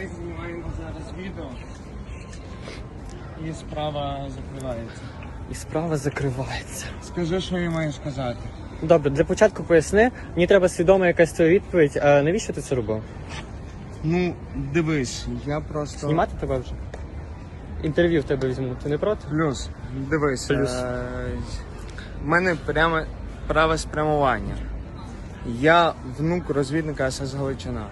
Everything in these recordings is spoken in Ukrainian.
Ми знімаємо зараз відео. І справа закривається. І справа закривається. Скажи, що я маю сказати. Добре, для початку поясни. Мені треба свідома якась твоя відповідь. А навіщо ти це робив? Ну, дивись, я просто. Знімати тебе вже? Інтерв'ю в тебе візьму. Ти не проти? Плюс, дивись. Плюс. Е- в мене пряме праве спрямування. Я внук розвідника СС Галичина.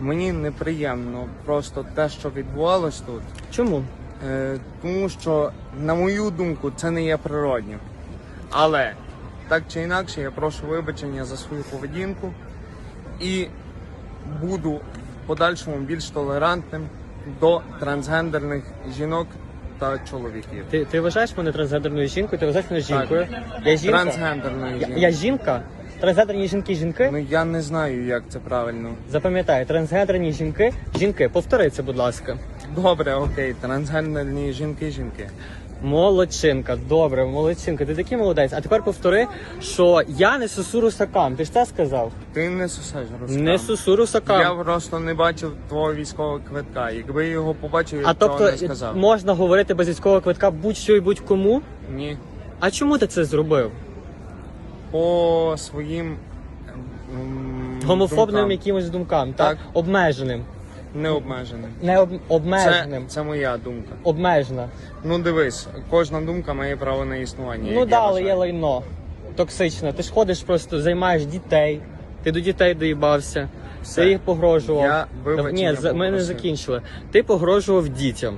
Мені неприємно просто те, що відбувалось тут. Чому? Е, тому що, на мою думку, це не є природнім. Але так чи інакше, я прошу вибачення за свою поведінку і буду в подальшому більш толерантним до трансгендерних жінок та чоловіків. Ти, ти вважаєш мене трансгендерною жінкою, ти вважаєш мене жінкою. Я жінка. Трансгендерної Я, жінки. я жінка. Трансгендерні жінки жінки. Ну я не знаю, як це правильно. Запам'ятай, трансгендерні жінки жінки. Повтори це, будь ласка. Добре, окей, трансгендерні жінки жінки. Молодчинка, добре, молодчинка. Ти такий молодець. А тепер повтори, що я не сосу русакам. Ти ж це сказав? Ти не сосеш рускам. Не сосу русакам. Я просто не бачив твого військового квитка. Якби я його побачив, я А б тобто не сказав. можна говорити без військового квитка будь-що і будь-кому? Ні. А чому ти це зробив? По своїм м, Гомофобним думкам. якимось думкам, так? Так. Обмеженим. необмеженим. Не об... Це, обмеженим. це моя думка. Обмежена. Ну дивись, кожна думка має право на існування. Ну як да, але є лайно. Токсичне. Ти ж ходиш просто, займаєш дітей. Ти до дітей доїбався. Все. Ти їх погрожував. Я вибачення Ні, за- ми не попросив. закінчили. Ти погрожував дітям.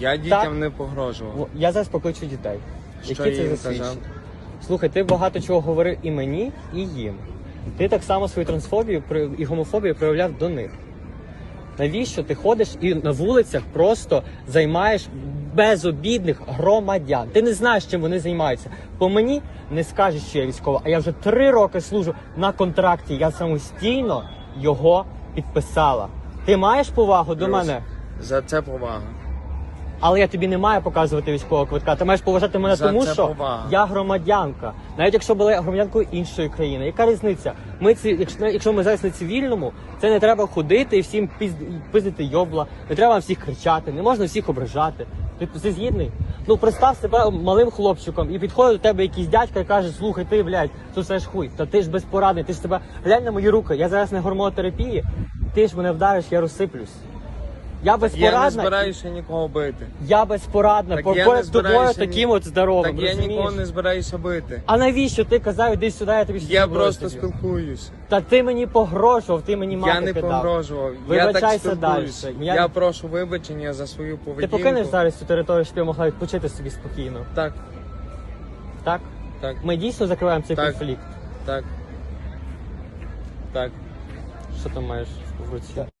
Я дітям Так. не погрожував. Во- Я зараз покличу дітей. Що які я це їм засвідчать. Слухай, ти багато чого говорив і мені, і їм. Ти так само свою трансфобію і гомофобію проявляв до них. Навіщо ти ходиш і на вулицях просто займаєш безобідних громадян? Ти не знаєш, чим вони займаються. По мені не скажеш, що я військова, а я вже три роки служу на контракті. Я самостійно його підписала. Ти маєш повагу до Плюс. мене? За це повага. Але я тобі не маю показувати військового квитка. Ти маєш поважати мене За тому, це що повага. я громадянка. Навіть якщо була громадянкою іншої країни. Яка різниця? Ми ці, якщо, якщо ми зараз на цивільному, це не треба ходити і всім піз, пиздити йобла, не треба всіх кричати, не можна всіх ображати. Ти, ти згідний? Ну представ себе малим хлопчиком і підходить до тебе якийсь дядька і каже, слухай, ти, блядь, ж хуй. Та ти ж безпорадний, ти ж тебе глянь на мої руки. Я зараз на гормонотерапії, ти ж мене вдариш, я розсиплюсь. Я Я не збираюся нікого бити. Я безпорадна, Так поряд з тобою збираюся таким от здоровим, Так я розумієш? нікого не збираюся бити. А навіщо ти казав, іди сюди, я тобі щось Я зроблю просто тобі? спілкуюся. Та ти мені погрожував, ти мені мати Я не кидав. погрожував. Я так Вибачайся спілкуюся. далі. Я... Я- прошу вибачення за свою Ти поведінку. покинеш зараз цю територію, щоб я могла відпочити собі спокійно. Так, Так? так, Ми дійсно закриваємо цей Так. конфлікт. так. Так. Що ти маєш в руці?